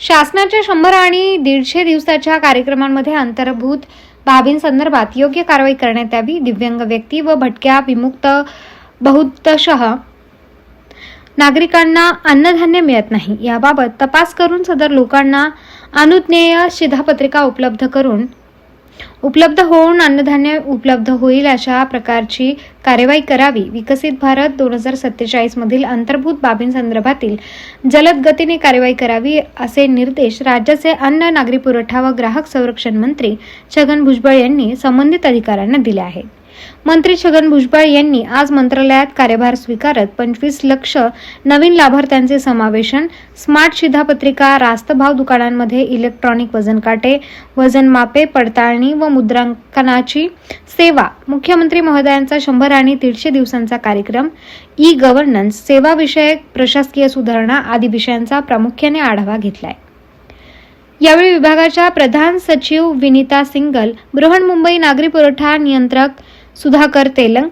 शासनाच्या शंभर आणि दीडशे दिवसाच्या कार्यक्रमांमध्ये अंतर्भूत बाबींसंदर्भात योग्य कारवाई करण्यात यावी दिव्यांग व्यक्ती व भटक्या विमुक्त बहुतशः नागरिकांना अन्नधान्य मिळत नाही. याबाबत तपास करून सदर लोकांना अनुज्ञेय शिधापत्रिका उपलब्ध करून उपलब्ध होऊन अन्नधान्य उपलब्ध होईल अशा प्रकारची कार्यवाही करावी. विकसित भारत दोन हजार सत्तेचाळीसमधील अंतर्भूत बाबींसंदर्भातील जलद गतीने कार्यवाही करावी असे निर्देश राज्याचे अन्न नागरी पुरवठा व ग्राहक संरक्षण मंत्री छगन भुजबळ यांनी संबंधित अधिकाऱ्यांना दिले आहेत मंत्री छगन भुजबळ यांनी आज मंत्रालयात कार्यभार स्वीकारत पंचवीस लक्ष नवीन लाभार्थ्यांचे समावेशन स्मार्ट शिधापत्रिका रास्त भाव दुकानांमध्ये इलेक्ट्रॉनिक वजन काटे वजन मापे पडताळणी व मुद्रांकनाची सेवा. मुख्यमंत्री महोदयांचा शंभर आणि दीडशे दिवसांचा कार्यक्रम. ई गव्हर्नन्स सेवाविषयक प्रशासकीय सुधारणा आदी विषयांचा प्रामुख्याने आढावा घेतलाय. यावेळी विभागाच्या प्रधान सचिव विनीता सिंगल बृहन्मुंबई नागरी पुरवठा नियंत्रक सुधाकर तेलंग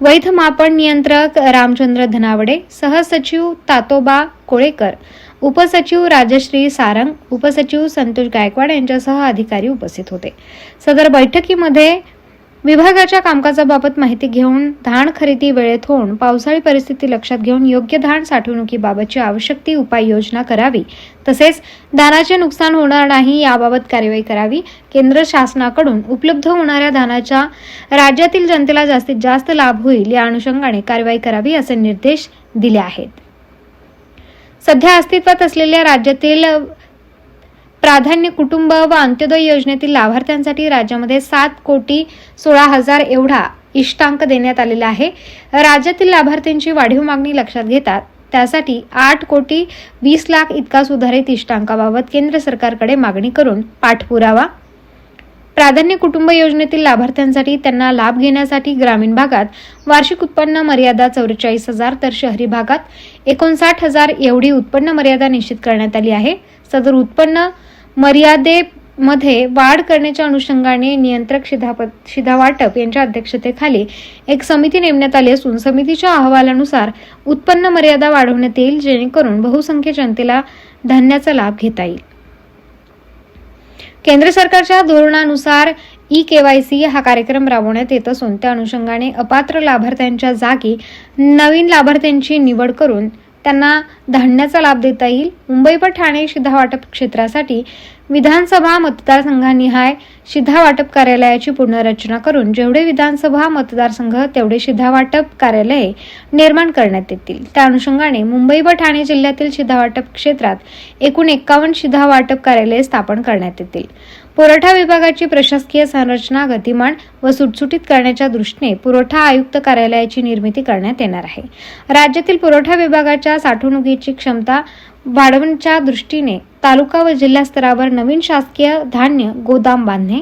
वैध मापन नियंत्रक रामचंद्र धनावडे सहसचिव तातोबा कोळेकर उपसचिव राजश्री सारंग उपसचिव संतोष गायकवाड यांच्यासह अधिकारी उपस्थित होते. सदर बैठकीमध्ये विभागाच्या कामकाजाबाबत माहिती घेऊन धान खरेदी वेळेत होऊन पावसाळी परिस्थिती लक्षात घेऊन योग्य धान साठवणुकीबाबतची आवश्यक ती उपाययोजना करावी तसेच धानाचे नुकसान होणार नाही याबाबत कार्यवाही करावी केंद्र शासनाकडून उपलब्ध होणाऱ्या धानाच्या राज्यातील जनतेला जास्तीत जास्त लाभ होईल या अनुषंगाने कारवाई करावी असे निर्देश दिले आहेत. सध्या अस्तित्वात असलेल्या राज्यातील प्राधान्य कुटुंब व अंत्योदय योजनेतील लाभार्थ्यांसाठी राज्यामध्ये सात कोटी सोळा हजार एवढा इष्टांक देण्यात आलेला आहे. राज्यातील लाभार्थ्यांची वाढीव मागणी लक्षात घेतात त्यासाठी आठ कोटी वीस लाख इतका सुधारित इष्टांकाबाबत केंद्र सरकारकडे मागणी करून पाठपुरावा प्राधान्य कुटुंब योजनेतील लाभार्थ्यांसाठी त्यांना लाभ घेण्यासाठी ग्रामीण भागात वार्षिक उत्पन्न मर्यादा चौवेचाळीस हजार तर शहरी भागात एकोणसाठ हजार एवढी उत्पन्न मर्यादा निश्चित करण्यात आली आहे. सदर उत्पन्न मर्यादेमध्ये वाढ करण्याच्या अनुषंगाने नियंत्रक शिधापत शिधावाटप यांच्या अध्यक्षतेखाली एक समिती नेमण्यात आली असून समितीच्या अहवालानुसार उत्पन्न मर्यादा वाढवण्यात येईल जेणेकरून बहुसंख्य जनतेला धान्याचा लाभ घेता येईल. केंद्र सरकारच्या धोरणानुसार ई केवायसी हा कार्यक्रम राबवण्यात येत असून त्या अनुषंगाने अपात्र लाभार्थ्यांच्या जागी नवीन लाभार्थ्यांची निवड करून त्यांना धान्याचा लाभ देता येईल. मुंबई व ठाणे शिधा वाटप क्षेत्रासाठी विधानसभा मतदारसंघानिहाय शिधा वाटप कार्यालयाची पुनर्रचना करून जेवढे विधानसभा मतदारसंघ तेवढे शिधा वाटप कार्यालये निर्माण करण्यात येतील. त्या अनुषंगाने मुंबई व ठाणे जिल्ह्यातील शिधा वाटप क्षेत्रात एकूण एक्कावन्न शिधा वाटप कार्यालये स्थापन करण्यात येतील. पुरवठा विभागाची प्रशासकीय संरचना गतिमान व सुटसुटीत करण्याच्या दृष्टीने पुरवठा आयुक्त कार्यालयाची निर्मिती करण्यात येणार आहे. राज्यातील पुरवठा विभागाच्या साठवणुकीची क्षमता वाढवण्याच्या दृष्टीने तालुका व जिल्हा स्तरावर नवीन शासकीय धान्य गोदाम बांधणे.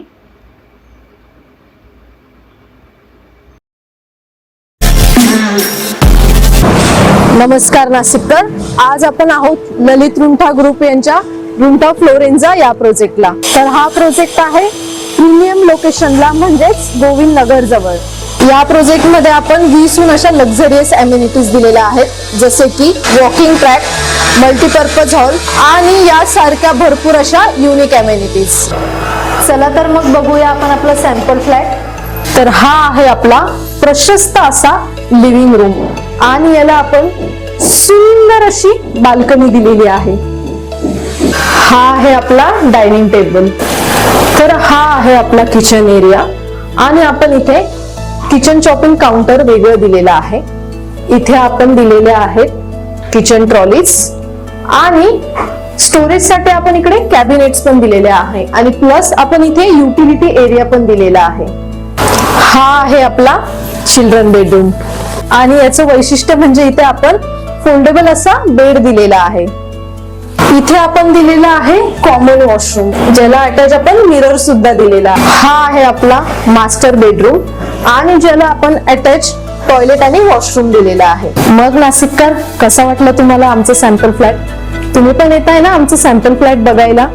नमस्कार नाशिककर. आज आपण आहोत ललित रुंठा ग्रुप यांच्या रुंठा फ्लोरेन्झा या प्रोजेक्टला तर हा प्रोजेक्ट आहे प्रीमियम लोकेशनला म्हणजेच गोविंद नगर जवळ. या प्रोजेक्टमध्ये आपण वीसहून अशा लक्झरियस अम्युनिटीज दिलेल्या आहेत जसे की वॉकिंग ट्रॅक मल्टीपर्पज हॉल आणि यासारख्या भरपूर अशा युनिक अम्युनिटीज चला तर मग बघूया आपण आपला सॅम्पल फ्लॅट तर हा आहे आपला प्रशस्त असा लिव्हिंग रूम आणि याला आपण सुंदर अशी बाल्कनी दिलेली आहे. हा आहे आपला डायनिंग टेबल तर हा आहे आपला किचन एरिया आणि आपण इथे किचन चॉपिंग काउंटर वेगळं दिलेलं आहे. इथे आपण दिलेले आहेत किचन ट्रॉलीज आणि स्टोरेजसाठी आपण इकडे कॅबिनेट्स पण दिलेले आहे आणि प्लस आपण इथे युटिलिटी एरिया पण दिलेला आहे. हा आहे आपला चिल्ड्रन बेडरूम आणि याचं वैशिष्ट्य म्हणजे इथे आपण फोल्डेबल असा बेड दिलेला आहे. इथे आपण दिलेला आहे कॉमन वॉशरूम ज्याला अटॅच आपण मिरर सुद्धा दिलेला आहे. हा आहे आपला मास्टर बेडरूम आणि ज्याला आपण अटॅच टॉयलेट आणि वॉशरूम दिलेला आहे. मग नाशिककर कसा वाटलं तुम्हाला आमचं सॅम्पल फ्लॅट तुम्ही पण येत आहे ना आमचं सॅम्पल फ्लॅट बघायला?